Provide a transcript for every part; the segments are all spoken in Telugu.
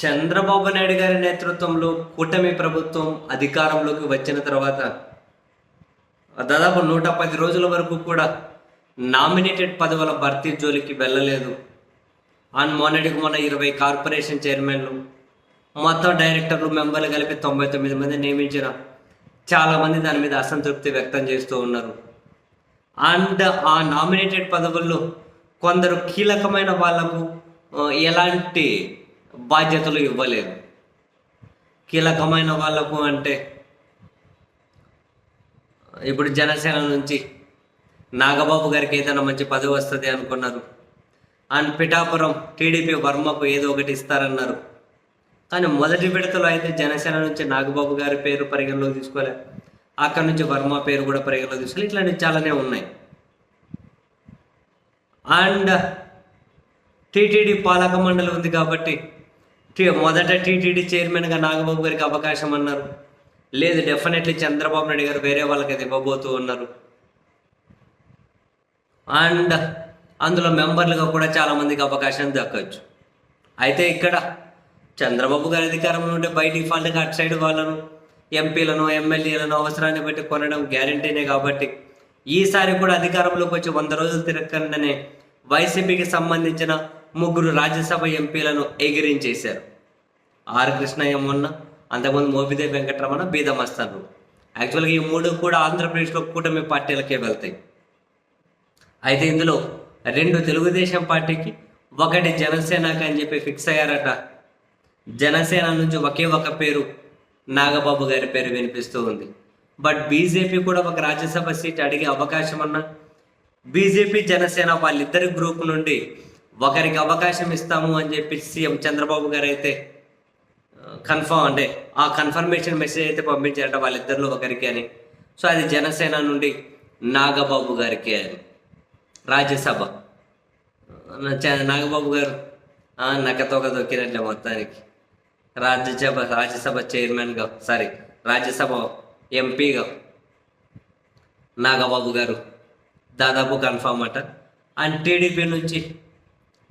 చంద్రబాబు నాయుడు గారి నేతృత్వంలో కూటమి ప్రభుత్వం అధికారంలోకి వచ్చిన తర్వాత దాదాపు నూట పది రోజుల వరకు కూడా నామినేటెడ్ పదవుల భర్తీ జోలికి వెళ్ళలేదు. అండ్ మొన్నటికి మొన్న ఇరవై కార్పొరేషన్ చైర్మన్లు మొత్తం డైరెక్టర్లు మెంబర్లు కలిపి తొంభై తొమ్మిది మంది నియమించిన చాలామంది దాని మీద అసంతృప్తి వ్యక్తం చేస్తూ ఉన్నారు. అండ్ ఆ నామినేటెడ్ పదవుల్లో కొందరు కీలకమైన వాళ్ళకు ఎలాంటి బాధ్యతలు ఇవ్వలేదు. కీలకమైన వాళ్ళకు అంటే ఇప్పుడు జనసేన నుంచి నాగబాబు గారికి ఏదైనా మంచి పదవి వస్తుంది అనుకున్నారు. అండ్ పిఠాపురం టీడీపీ వర్మకు ఏదో ఒకటి ఇస్తారన్నారు. కానీ మొదటి విడతలో అయితే జనసేన నుంచి నాగబాబు గారి పేరు పరిగణలోకి తీసుకోలే. అక్కడ నుంచి వర్మ పేరు కూడా పరిగణలోకి తీసుకోలే. ఇట్లాంటివి చాలానే ఉన్నాయి. అండ్ టీటీడీ పాలక మండలి ఉంది కాబట్టి మొదట టీటీడీ చైర్మన్గా నాగబాబు గారికి అవకాశం అన్నారు. లేదు డెఫినెట్లీ చంద్రబాబు నాయుడు గారు వేరే వాళ్ళకి అది ఇవ్వబోతూ ఉన్నారు. అండ్ అందులో మెంబర్లుగా కూడా చాలామందికి అవకాశం దక్కవచ్చు అయితే ఇక్కడ చంద్రబాబు గారి అధికారంలో ఉంటే బై డిఫాల్ట్గా అటు సైడ్ వాళ్ళను ఎంపీలను ఎమ్మెల్యేలను అవసరాన్ని బట్టి కొనడం గ్యారంటీనే కాబట్టి ఈసారి కూడా అధికారంలోకి వచ్చి వంద రోజులు తిరగకుండానే వైసీపీకి సంబంధించిన ముగ్గురు రాజ్యసభ ఎంపీలను ఎగిరించేశారు. ఆర్ కృష్ణయ్య మొన్న అంతకుముందు మోపిదేవి వెంకటరమణ బీదమస్తాను యాక్చువల్గా ఈ మూడు కూడా ఆంధ్రప్రదేశ్లో కూటమి పార్టీలకే వెళ్తాయి. అయితే ఇందులో రెండు తెలుగుదేశం పార్టీకి ఒకటి జనసేనకి అని చెప్పి ఫిక్స్ అయ్యారట. జనసేన నుంచి ఒకే ఒక పేరు నాగబాబు గారి పేరు వినిపిస్తూ ఉంది. బట్ బీజేపీ కూడా ఒక రాజ్యసభ సీట్ అడిగే అవకాశం అన్నా బీజేపీ జనసేన వాళ్ళిద్దరి గ్రూప్ నుండి ఒకరికి అవకాశం ఇస్తాము అని చెప్పి సీఎం చంద్రబాబు గారు అయితే కన్ఫర్మ్ అంటే ఆ కన్ఫర్మేషన్ మెసేజ్ అయితే పంపించారట వాళ్ళిద్దరిలో ఒకరికి అని. సో అది జనసేన నుండి నాగబాబు గారికి అని. రాజ్యసభ. నాగబాబు గారు ఆ, నక్కతోక దొక్కినట్లే మొత్తానికి. రాజ్యసభ రాజ్యసభ చైర్మన్గా సారీ రాజ్యసభ ఎంపీగా నాగబాబు గారు దాదాపు కన్ఫామ్ అట. అండ్ టీడీపీ నుంచి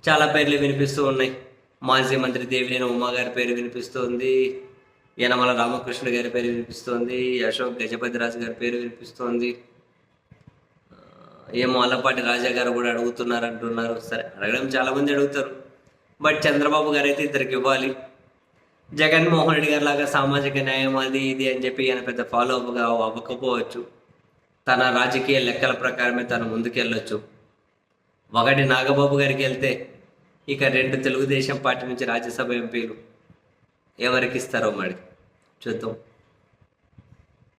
చాలా పేర్లు వినిపిస్తూ ఉన్నాయి. మాజీ మంత్రి దేవినేని ఉమా గారి పేరు వినిపిస్తోంది. యనమల రామకృష్ణ గారి పేరు వినిపిస్తోంది. అశోక్ గజపతిరాజు గారి పేరు వినిపిస్తోంది. ఏమో అల్లపాటి రాజా గారు కూడా అడుగుతున్నారు అంటున్నారు సరే అడగడం చాలా మంది అడుగుతారు. బట్ చంద్రబాబు గారు అయితే ఇద్దరికి ఇవ్వాలి. జగన్మోహన్ రెడ్డి గారి లాగా సామాజిక న్యాయం అది ఇది అని చెప్పి ఆయన పెద్ద ఫాలో అప్గా అవ్వకపోవచ్చు. తన రాజకీయ లెక్కల ప్రకారమే తను ముందుకెళ్ళొచ్చు. ఒకటి నాగబాబు గారికి వెళ్తే ఇక రెండు తెలుగుదేశం పార్టీ నుంచి రాజ్యసభ ఎంపీలు ఎవరికి ఇస్తారో మరి చూద్దాం.